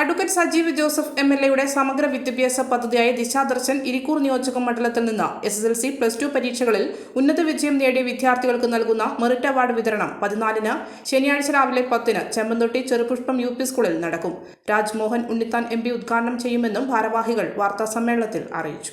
Advocate Sajeev Joseph M L എയുടെ സമഗ്ര വിദ്യാഭ്യാസ പദ്ധതിയായ ദിശാദർശൻ ഇരിക്കൂർ നിയോജക മണ്ഡലത്തിൽ നിന്ന് S S L C plus two പരീക്ഷകളിൽ ഉന്നത വിജയം നേടിയ വിദ്യാർത്ഥികൾക്ക് നൽകുന്ന മെറിറ്റ് അവാർഡ് വിതരണം പതിനാലിന് ശനിയാഴ്ച രാവിലെ പത്തിന് ചെമ്പന്തൊട്ടി ചെറുപുഷ്പം യു പി സ്കൂളിൽ നടക്കും. രാജ്മോഹൻ ഉണ്ണിത്താൻ എം ഉദ്ഘാടനം ചെയ്യുമെന്നും ഭാരവാഹികൾ വാർത്താസമ്മേളനത്തിൽ അറിയിച്ചു.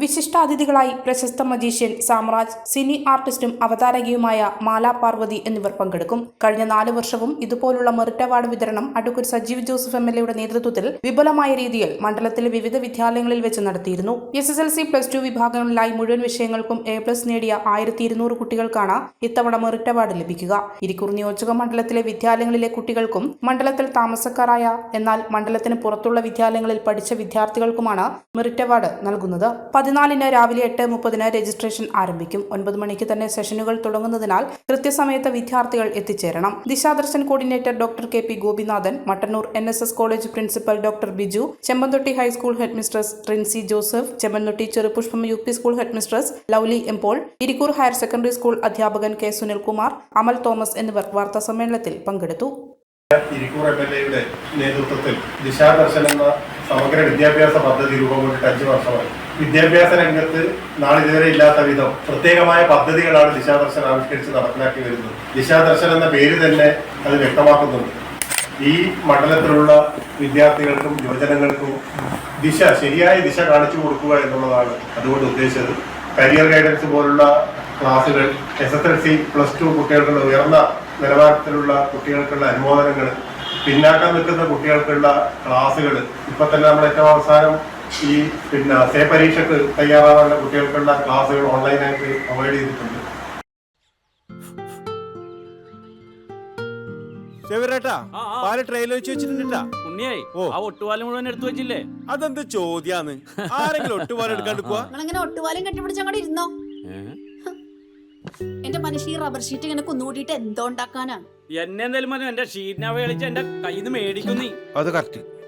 വിശിഷ്ടാതിഥികളായി പ്രശസ്ത മജീഷ്യൻ സാമ്രാജ് സിനി ആർട്ടിസ്റ്റും അവതാരകയുമായ മാല പാർവതി എന്നിവർ പങ്കെടുക്കും. കഴിഞ്ഞ നാല് വർഷവും ഇതുപോലുള്ള മെറിറ്റ് അവാർഡ് വിതരണം advocate Sajeev Joseph M L എയുടെ നേതൃത്വത്തിൽ വിപുലമായ രീതിയിൽ മണ്ഡലത്തിലെ വിവിധ വിദ്യാലയങ്ങളിൽ വെച്ച് നടത്തിയിരുന്നു. S S L C plus two വിഭാഗങ്ങളിലായി മുഴുവൻ വിഷയങ്ങൾക്കും എ പ്ലസ് നേടിയ ആയിരത്തി ഇരുന്നൂറ് കുട്ടികൾക്കാണ് ഇത്തവണ മെറിറ്റ് അവാർഡ് ലഭിക്കുക. ഇരിക്കൂർ നിയോജക മണ്ഡലത്തിലെ വിദ്യാലയങ്ങളിലെ കുട്ടികൾക്കും മണ്ഡലത്തിൽ താമസക്കാരായ എന്നാൽ മണ്ഡലത്തിന് പുറത്തുള്ള വിദ്യാലയങ്ങളിൽ പഠിച്ച വിദ്യാർത്ഥികൾക്കുമാണ് മെറിറ്റ് അവാർഡ് നൽകുന്നത്. പതിനാലിന് രാവിലെ എട്ട് മുപ്പതിന് രജിസ്ട്രേഷൻ ആരംഭിക്കും. ഒൻപത് മണിക്ക് തന്നെ സെഷനുകൾ തുടങ്ങുന്നതിനാൽ കൃത്യസമയത്ത് വിദ്യാർത്ഥികൾ എത്തിച്ചേരണം. Dishadarshan coordinator doctor K P Gopinathan Mattannur N S S college principal doctor Biju Chempanthotty high school headmistress Trincy Joseph Chempanthotty Cherupushpam U P school headmistress Lovely Empol Irikkur higher secondary school അധ്യാപകൻ K Sunilkumar Amal Thomas എന്നിവർ വാർത്താ സമ്മേളനത്തിൽ പങ്കെടുത്തു. Irikkur M L എയുടെ നേതൃത്വത്തിൽ ദിശാദർശൻ എന്ന സമഗ്ര വിദ്യാഭ്യാസ പദ്ധതി രൂപം കൊണ്ടിട്ട് അഞ്ചു വർഷമായി. വിദ്യാഭ്യാസ രംഗത്ത് നാളിതുവരെ ഇല്ലാത്ത വിധം പ്രത്യേകമായ പദ്ധതികളാണ് ദിശാദർശനം ആവിഷ്കരിച്ച് നടപ്പിലാക്കി വരുന്നത്. ദിശാദർശൻ എന്ന പേര് തന്നെ അത് വ്യക്തമാക്കുന്നുണ്ട്. ഈ മണ്ഡലത്തിലുള്ള വിദ്യാർത്ഥികൾക്കും യുവജനങ്ങൾക്കും ദിശ ശരിയായ ദിശ കാണിച്ചു കൊടുക്കുക എന്നുള്ളതാണ് അതുകൊണ്ട് ഉദ്ദേശിച്ചത്. കരിയർ ഗൈഡൻസ് പോലുള്ള ക്ലാസുകൾ S S L C plus two കുട്ടികൾക്കുള്ള ഉയർന്ന നിലവാരത്തിലുള്ള കുട്ടികൾക്കുള്ള അനുമോദനങ്ങൾ പിന്നാക്കം നിൽക്കുന്ന കുട്ടികൾക്കുള്ള ക്ലാസ്സുകൾ ഇപ്പൊ തന്നെ നമ്മൾ ഏറ്റവും അവസാനം ഈ പിന്നെ സേ പരീക്ഷക്ക് തയ്യാറാവാനുള്ള കുട്ടികൾക്കുള്ള ക്ലാസ്സുകൾ ഓൺലൈനായിട്ട് അവോയ്ഡ് ചെയ്തിട്ടുണ്ട്. അതെന്ത് ചോദ്യാന്ന്? ആരെങ്കിലും ഒട്ടുപാല എടുക്കാണ്ട് പോവാ? നിങ്ങളിങ്ങനെ ഒട്ടുപാലം കെട്ടിപ്പിടിച്ച് അങ്ങോട്ട് ഇരുന്നോ? എന്റെ മനുഷ്യ ഈ റബ്ബർ ഷീറ്റ് ഇങ്ങനെ കുന്നുകൂട്ടിയിട്ട് എന്തോ ഉണ്ടാക്കാനാ? എന്നെ എന്തായാലും മതി എന്റെ ഷീറ്റിനെ കളിച്ച് എന്റെ കയ്യിൽ നിന്ന് മേടിക്കുന്നു നീ. അത് കറക്റ്റ്